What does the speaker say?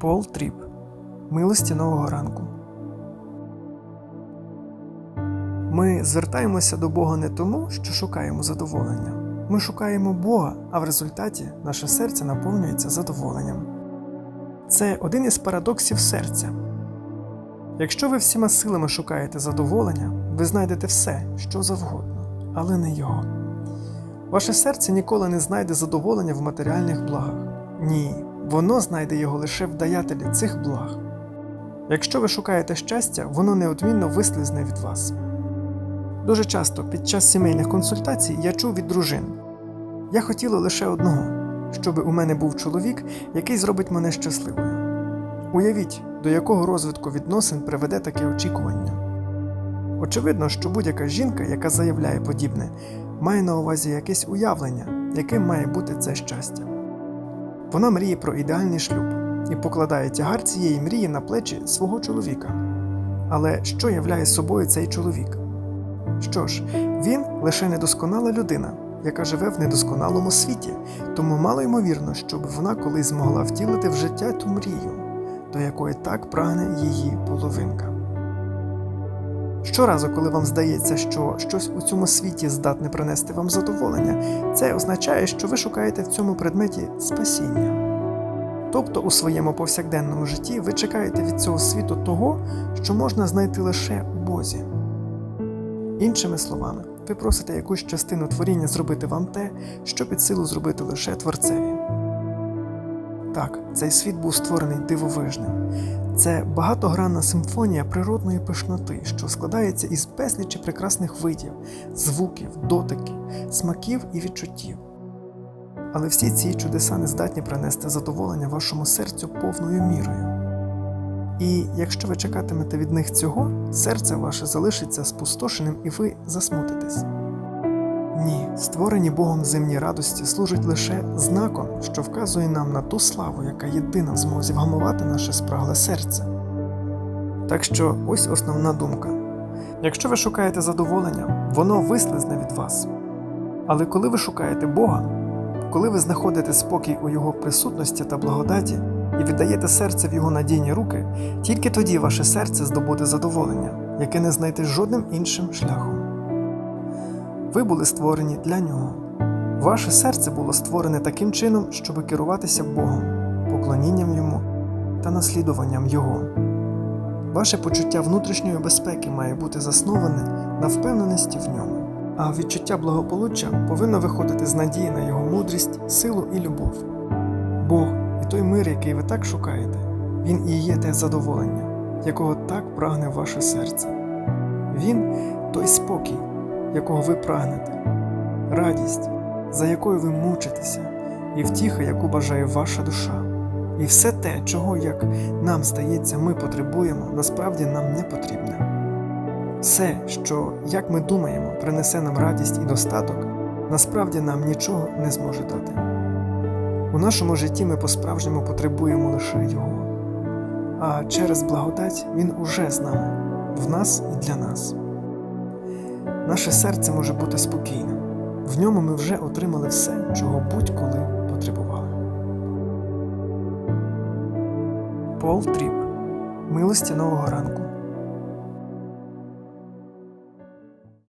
Пол Тріп. Милості нового ранку. Ми звертаємося до Бога не тому, що шукаємо задоволення. Ми шукаємо Бога, а в результаті наше серце наповнюється задоволенням. Це один із парадоксів серця. Якщо ви всіма силами шукаєте задоволення, ви знайдете все, що завгодно, але не його. Ваше серце ніколи не знайде задоволення в матеріальних благах. Ні, воно знайде його лише в даятелі цих благ. Якщо ви шукаєте щастя, воно неодмінно вислизне від вас. Дуже часто під час сімейних консультацій я чув від дружин: я хотіла лише одного, щоб у мене був чоловік, який зробить мене щасливою. Уявіть, до якого розвитку відносин приведе таке очікування. Очевидно, що будь-яка жінка, яка заявляє подібне, має на увазі якесь уявлення, яким має бути це щастя. Вона мріє про ідеальний шлюб і покладає тягар цієї мрії на плечі свого чоловіка. Але що являє собою цей чоловік? Що ж, він лише недосконала людина, яка живе в недосконалому світі, тому мало ймовірно, щоб вона колись змогла втілити в життя ту мрію, до якої так прагне її половинка. Щоразу, коли вам здається, що щось у цьому світі здатне принести вам задоволення, це означає, що ви шукаєте в цьому предметі спасіння. Тобто у своєму повсякденному житті ви чекаєте від цього світу того, що можна знайти лише у Бозі. Іншими словами, ви просите якусь частину творіння зробити вам те, що під силу зробити лише Творцеві. Так, цей світ був створений дивовижним. Це багатогранна симфонія природної пишноти, що складається із безлічі прекрасних видів, звуків, дотиків, смаків і відчуттів. Але всі ці чудеса не здатні принести задоволення вашому серцю повною мірою. І якщо ви чекатимете від них цього, серце ваше залишиться спустошеним і ви засмутитесь. Ні, створені Богом земні радості служать лише знаком, що вказує нам на ту славу, яка єдина в змозі вгамувати наше спрагле серце. Так що ось основна думка: якщо ви шукаєте задоволення, воно вислизне від вас. Але коли ви шукаєте Бога, коли ви знаходите спокій у Його присутності та благодаті і віддаєте серце в Його надійні руки, тільки тоді ваше серце здобуде задоволення, яке не знайти жодним іншим шляхом. Ви були створені для нього. Ваше серце було створене таким чином, щоб керуватися Богом, поклонінням Йому та наслідуванням Його. Ваше почуття внутрішньої безпеки має бути засноване на впевненості в ньому, а відчуття благополуччя повинно виходити з надії на його мудрість, силу і любов. Бог і той мир, який ви так шукаєте, він і є те задоволення, якого так прагне ваше серце. Він той спокій, якого ви прагнете, радість, за якою ви мучитеся, і втіха, яку бажає ваша душа. І все те, чого, як нам здається, ми потребуємо, насправді нам не потрібне. Все, що, як ми думаємо, принесе нам радість і достаток, насправді нам нічого не зможе дати. У нашому житті ми по-справжньому потребуємо лише Його, а через благодать Він уже з нами, в нас і для нас. Наше серце може бути спокійним. В ньому ми вже отримали все, чого будь-коли потребували. Пол Тріп. Милості нового ранку.